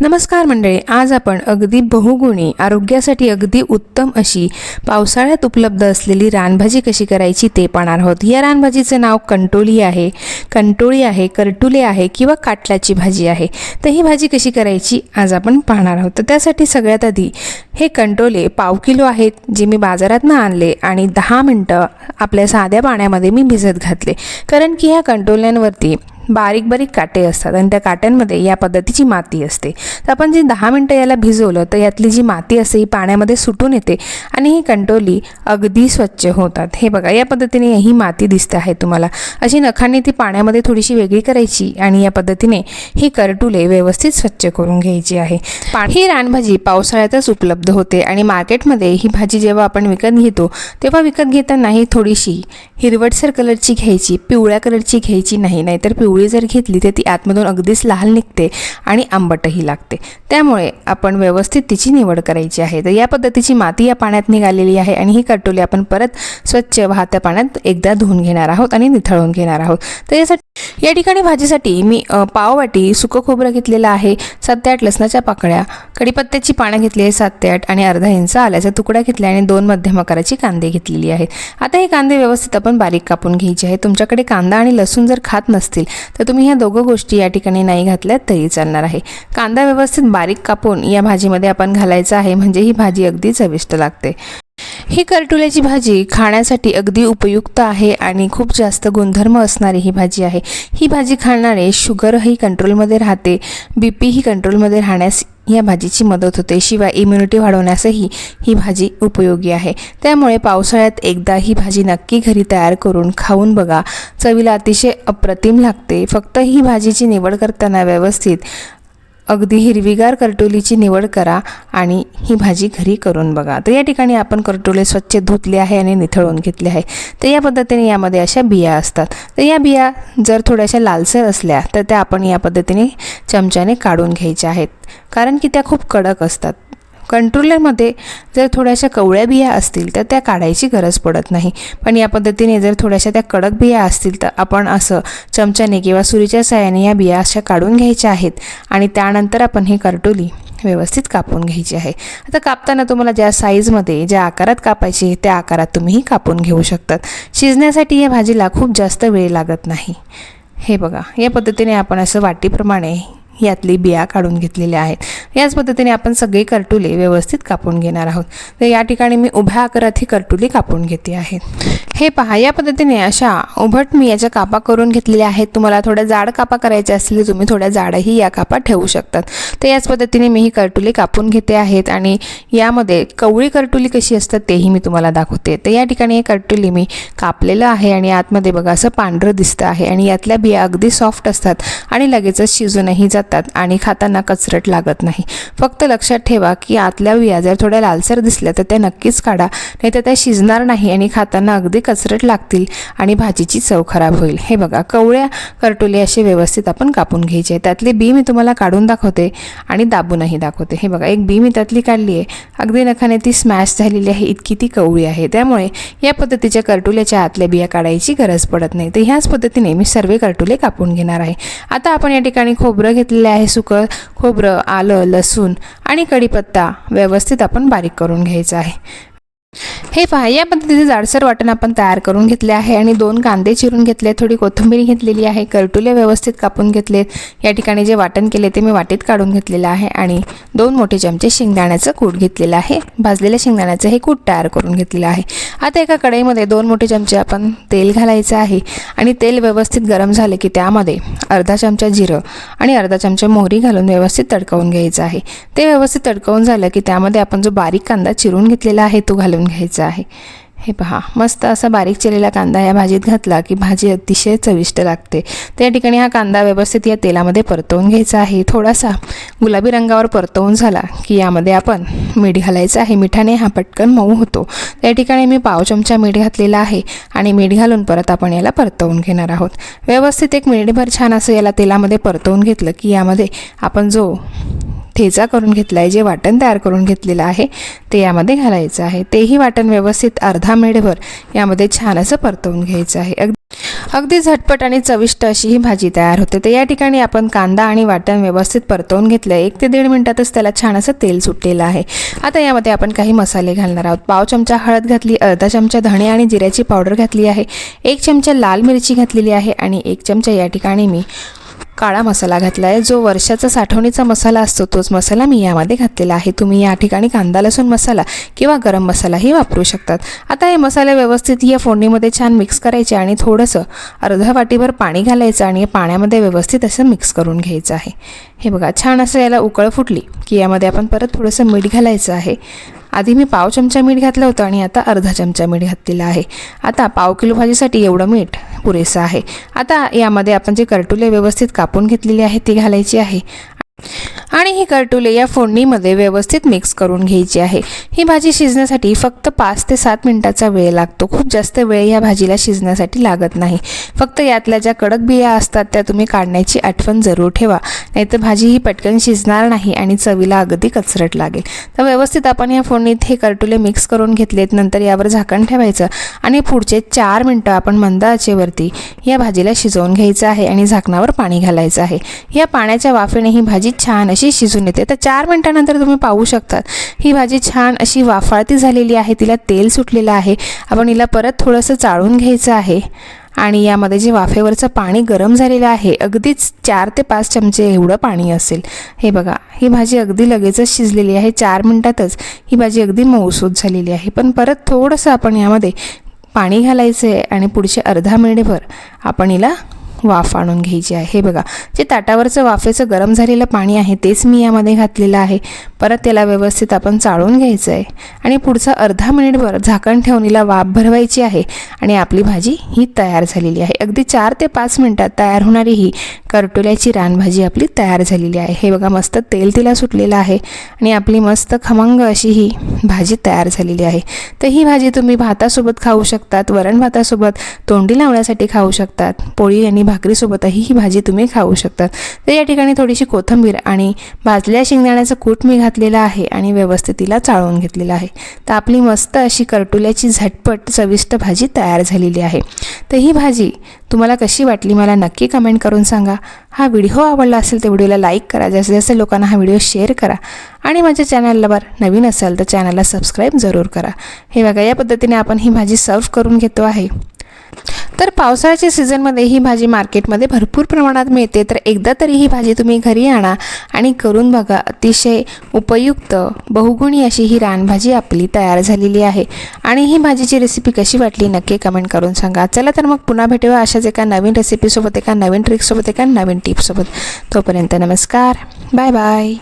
नमस्कार मंडळी आज आपण अगदी बहुगुणी आरोग्यासाठी अगदी उत्तम अशी पावसाळ्यात उपलब्ध असलेली रानभाजी कशी करायची ते पाहणार आहोत. या रानभाजीचं नाव कंटोली आहे. कंटोळी आहे करटुले आहे किंवा काटल्याची भाजी आहे. तर ही भाजी कशी करायची आज आपण पाहणार आहोत. तर त्यासाठी सगळ्यात आधी हे कंटोले पाव किलो आहेत जे मी बाजारातनं आणले आणि दहा मिनटं आपल्या साध्या पाण्यामध्ये मी भिजत घातले. कारण की ह्या कंटोल्यांवरती बारीक बारीक काटे असतात आणि त्या काट्यांमध्ये या पद्धतीची माती असते. तर आपण जे दहा मिनटं याला भिजवलं तर यातली जी माती असते ही पाण्यामध्ये सुटून येते आणि ही कंटोली अगदी स्वच्छ होतात. हे बघा या पद्धतीने ही माती दिसते आहे तुम्हाला. अशी नखांनी ती पाण्यामध्ये थोडीशी वेगळी करायची आणि या पद्धतीने ही करटुले व्यवस्थित स्वच्छ करून घ्यायची आहे. पा ही रानभाजी पावसाळ्यातच उपलब्ध होते आणि मार्केटमध्ये ही भाजी जेव्हा आपण विकत घेतो तेव्हा विकत घेताना ही थोडीशी हिरवटसर कलरची घ्यायची पिवळ्या कलरची घ्यायची नाही नाहीतर पिवळी जर घेतली तर ती आतमधून अगदीच लाल निघते आणि आंबटही लागते. त्यामुळे आपण व्यवस्थित तिची निवड करायची आहे. तर या पद्धतीची माती या पाण्यात निघालेली आहे आणि ही कटोली आपण परत स्वच्छ वाहत्या पाण्यात एकदा धुवून घेणार आहोत आणि निथळून घेणार आहोत. तर यासाठी या ठिकाणी भाजीसाठी मी पाववाटी सुकं खोबरं घेतलेलं आहे सात ते आठ लसणाच्या पाकळ्या कढीपत्त्याची पानं घेतली आहे सात ते आठ आणि अर्धा इंच आल्याचा तुकडा घेतला आणि दोन मध्यम आकाराची कांदे घेतलेली आहेत. आता हे कांदे व्यवस्थित आपण बारीक कापून घ्यायचे आहे तुमच्याकडे कांदा आणि लसूण जर खात नसतील तर तुम्ही ह्या दोघं गोष्टी या ठिकाणी नाही घातल्यात तरी चालणार आहे. कांदा व्यवस्थित बारीक कापून या भाजीमध्ये आपण घालायचा आहे म्हणजे ही भाजी अगदी चविष्ट लागते. ही करटुल्याची भाजी खाण्यासाठी अगदी उपयुक्त आहे आणि खूप जास्त गुणधर्म असणारी ही भाजी आहे. ही भाजी खाणारे शुगरही कंट्रोलमध्ये राहते बी पीही कंट्रोलमध्ये राहण्यास या भाजीची मदत होते. शिवाय इम्युनिटी वाढवण्यासही ही भाजी उपयोगी आहे. त्यामुळे पावसाळ्यात एकदा ही भाजी नक्की घरी तयार करून खाऊन बघा. चवीला अतिशय अप्रतिम लागते. फक्त ही भाजीची निवड करताना व्यवस्थित अगदी हिरवीगार करटोलीची निवड करा आणि ही भाजी घरी करून बघा. तर या ठिकाणी आपण करटोले स्वच्छ धुतले आहे आणि निथळून घेतले आहे. तर या पद्धतीने यामध्ये अशा बिया असतात. तर या बिया जर थोड्याशा लालसर असल्या तर त्या आपण या पद्धतीने चमच्याने काढून घ्यायच्या आहेत. कारण की त्या खूप कडक असतात. कंट्रोलरमध्ये जर थोड्याशा कवळ्या बिया असतील तर त्या काढायची गरज पडत नाही. पण या पद्धतीने जर थोड्याशा त्या कडक बिया असतील तर आपण असं चमच्याने किंवा सुरीच्या सहाय्याने या बिया अशा काढून घ्यायच्या आहेत आणि त्यानंतर आपण ही करटोली व्यवस्थित कापून घ्यायची आहे. आता कापताना तुम्हाला ज्या साईजमध्ये ज्या आकारात कापायची त्या आकारात तुम्हीही कापून घेऊ शकतात. शिजण्यासाठी या भाजीला खूप जास्त वेळ लागत नाही. हे बघा या पद्धतीने आपण असं वाटीप्रमाणे यातली बिया काढून घेतलेल्या आहेत. याच पद्धतीने आपण सगळे करटुले व्यवस्थित कापून घेणार आहोत. तर या ठिकाणी मी उभ्या आकारात ही करटुली कापून घेते आहेत हे पहा या पद्धतीने अशा उभट मी याच्या कापा करून घेतलेल्या आहेत. तुम्हाला थोड्या जाड कापा करायच्या असतील तुम्ही थोड्या जाडही या कापा ठेवू शकतात. तर याच पद्धतीने मी ही करटुली कापून घेते आहेत आणि यामध्ये कवळी करटुली कशी असतात तेही मी तुम्हाला दाखवते. तर या ठिकाणी हे करटुली मी कापलेलं आहे आणि आतमध्ये बघा असं पांढरं दिसतं आहे आणि यातल्या बिया अगदी सॉफ्ट असतात आणि लगेचच शिजूनही जातात. आणि खाताना कचरट लागत नाही. फक्त लक्षात ठेवा की आतल्या बिया जर थोड्या लालसर दिसल्या तर त्या नक्कीच काढा नाही तर त्या शिजणार नाही आणि खाताना अगदी कचरट लागतील आणि भाजीची चव खराब होईल. हे बघा कवळ्या करटोले असे व्यवस्थित आपण कापून घ्यायचे. त्यातली बी मी तुम्हाला काढून दाखवते आणि दाबूनही दाखवते. हे बघा एक बी मी त्यातली काढली आहे. अगदी नखाने ती स्मॅश झालेली आहे इतकी ती कवळी आहे. त्यामुळे या पद्धतीच्या करटुल्याच्या आतल्या बिया काढायची गरज पडत नाही. तर ह्याच पद्धतीने मी सर्व करटुले कापून घेणार आहे. आता आपण या ठिकाणी खोबरं घेतलं घेतलेलं आहे सुकं खोबरं आलं लसूण आणि कढीपत्ता व्यवस्थित आपण बारीक करून घ्यायचं आहे. हे पहा या पद्धतीचे जाडसर वाटण आपण तयार करून घेतले आहे आणि दोन कांदे चिरून घेतले थोडी कोथिंबीर घेतलेली आहे करटुले व्यवस्थित कापून घेतले या ठिकाणी जे वाटण केले ते मी वाटीत काढून घेतलेलं आहे आणि दोन मोठे चमचे शेंगदाण्याचं कूट घेतलेलं आहे. भाजलेल्या शेंगदाण्याचं हे कूट तयार करून घेतलेलं आहे. आता एका कढईमध्ये दोन मोठे चमचे आपण तेल घालायचं आहे आणि तेल व्यवस्थित गरम झाले की त्यामध्ये अर्धा चमचा जिरं आणि अर्धा चमचा मोहरी घालून व्यवस्थित तडकवून घ्यायचं आहे. ते व्यवस्थित तडकवून झालं की त्यामध्ये आपण जो बारीक कांदा चिरून घेतलेला आहे तो घालून घ्यायचा आहे. हे पहा मस्त असा बारीक चिरलेला कांदा या भाजीत घातला की भाजी अतिशय चविष्ट लागते. त्या ठिकाणी हा कांदा व्यवस्थित या तेलामध्ये परतवून घ्यायचा आहे. थोडासा गुलाबी रंगावर परतवून झाला की यामध्ये आपण मीठ घालायचं आहे. मिठाने हा पटकन मऊ होतो. त्या ठिकाणी मी पाव चमचा मीठ घातलेला आहे आणि मीठ घालून परत आपण याला परतवून घेणार आहोत. व्यवस्थित एक मिनिटभर छान असं याला तेलामध्ये परतवून घेतलं की यामध्ये आपण जो ठेचा करून घेतला आहे जे वाटण तयार करून घेतलेलं आहे ते यामध्ये घालायचं आहे. तेही वाटण व्यवस्थित अर्धा मेढभर यामध्ये छान असं परतवून घ्यायचं आहे. अगदी अगदी झटपट आणि चविष्ट अशी ही भाजी तयार होते. तर या ठिकाणी आपण कांदा आणि वाटण व्यवस्थित परतवून घेतलं आहे एक ते दीड मिनटातच त्याला छान असं तेल सुटलेलं आहे. आता यामध्ये आपण काही मसाले घालणार आहोत. पाव चमचा हळद घातली अर्धा चमचा धणे आणि जिऱ्याची पावडर घातली आहे. एक चमचा लाल मिरची घातलेली आहे आणि एक चमचा या ठिकाणी मी काळा मसाला घातला आहे जो वर्षाचा साठवणीचा मसाला असतो तोच मसाला मी यामध्ये घातलेला आहे. तुम्ही या ठिकाणी कांदा लसूण मसाला किंवा गरम मसालाही वापरू शकतात. आता हे मसाले व्यवस्थित या फोडणीमध्ये छान मिक्स करायचे आणि थोडंसं अर्धा वाटीभर पाणी घालायचं आणि पाण्यामध्ये व्यवस्थित असं मिक्स करून घ्यायचं आहे. हे बघा छान असं याला उकळ फुटली की यामध्ये आपण परत थोडंसं मीठ घालायचं आहे. आधी मी पाव चमचा मीठ घातलं होतं आणि आता अर्धा चमचा मीठ घातलेला आहे. आता पाव किलो भाजीसाठी एवढं मीठ पुरेसं आहे. आता यामध्ये आपण जे करटुले व्यवस्थित कापून घेतलेली आहे ती घालायची आहे. आणि ही करटुले या फोडणीमध्ये व्यवस्थित मिक्स करून घ्यायची आहे. ही भाजी शिजण्यासाठी फक्त पाच ते सात मिनिटाचा वेळ लागतो. खूप जास्त वेळ या भाजीला शिजण्यासाठी लागत नाही. फक्त यातल्या ज्या कडक बिया असतात त्या तुम्ही काढण्याची आठवण जरूर ठेवा. नाहीतर भाजी ही पटकन शिजणार नाही आणि चवीला अगदी कचरट लागेल. तर व्यवस्थित आपण या फोडणीत हे करटुले मिक्स करून घेतलेत. नंतर यावर झाकण ठेवायचं आणि पुढचे चार मिनटं आपण मंद आचेवरती या भाजीला शिजवून घ्यायचं आहे आणि झाकणावर पाणी घालायचं आहे. या पाण्याच्या वाफेने ही भाजी छान अशी शिजून येते. तर चार मिनटानंतर तुम्ही पाहू शकतात. ही भाजी छान अशी वाफाळती झालेली आहे. तिला तेल सुटलेलं आहे. आपण हिला परत थोडंसं चाळून घ्यायचं आहे. आणि यामध्ये जे वाफेवरचं पाणी गरम झालेलं आहे अगदीच चार ते पाच चमचे एवढं पाणी असेल. हे बघा ही भाजी अगदी लगेचच शिजलेली आहे. चार मिनटातच ही भाजी अगदी मऊसूत झालेली आहे. पण परत थोडंसं आपण यामध्ये पाणी घालायचं आहे आणि पुढचे अर्धा मिनिटभर आपण हिला वाफ आणून घ्यायची आहे. हे बघा जे ताटावरचं वाफेचं गरम झालेलं पाणी आहे तेच मी यामध्ये घातलेलं आहे. परत त्याला व्यवस्थित आपण चाळून घ्यायचं आहे. आणि पुढचं अर्धा मिनिटभर झाकण ठेवून हिला वाफ भरवायची आहे. आणि आपली भाजी ही तयार झालेली आहे. अगदी चार ते पाच मिनटात तयार होणारी ही करटोल्याची रानभाजी आपली तयार झालेली आहे. हे बघा मस्त तेल तिला सुटलेलं आहे. आणि आपली मस्त खमंग अशी ही भाजी तयार झालेली आहे. तर ही भाजी तुम्ही भातासोबत खाऊ शकतात वरण भातासोबत तोंडी लावण्यासाठी खाऊ शकतात पोळी आणि भाकरीसोबतही ही भाजी तुम्ही खाऊ शकतात तर या ठिकाणी थोडीशी कोथिंबीर आणि भाजल्या शेंगदाण्याचं कूट मी घातलेलं आहे आणि व्यवस्थित तिला चाळून घेतलेलं आहे. तर आपली मस्त अशी करटुल्याची झटपट चविष्ट भाजी तयार झालेली आहे. तर ही भाजी तुम्हाला कशी वाटली मला नक्की कमेंट करून सांगा. हा व्हिडिओ आवडला असेल तर व्हिडिओला लाईक करा जास्तीत जास्त लोकांना हा व्हिडिओ शेअर करा आणि माझ्या चॅनलला नवीन असाल तर चॅनलला सबस्क्राईब जरूर करा. हे बघा या पद्धतीने आपण ही भाजी सर्व करून घेतो आहे. तर पावसाळ्याच्या सीझनमध्ये ही भाजी मार्केटमध्ये भरपूर प्रमाणात मिळते. तर एकदा तरी ही भाजी तुम्ही घरी आणा आणि करून बघा. अतिशय उपयुक्त बहुगुणी अशी ही रानभाजी आपली तयार झालेली आहे. आणि ही भाजीची रेसिपी कशी वाटली नक्की कमेंट करून सांगा. चला तर मग पुन्हा भेटूया अशाच एका नवीन रेसिपीसोबत एका नवीन ट्रिकसोबत एका नवीन टिपसोबत तोपर्यंत नमस्कार. Bye bye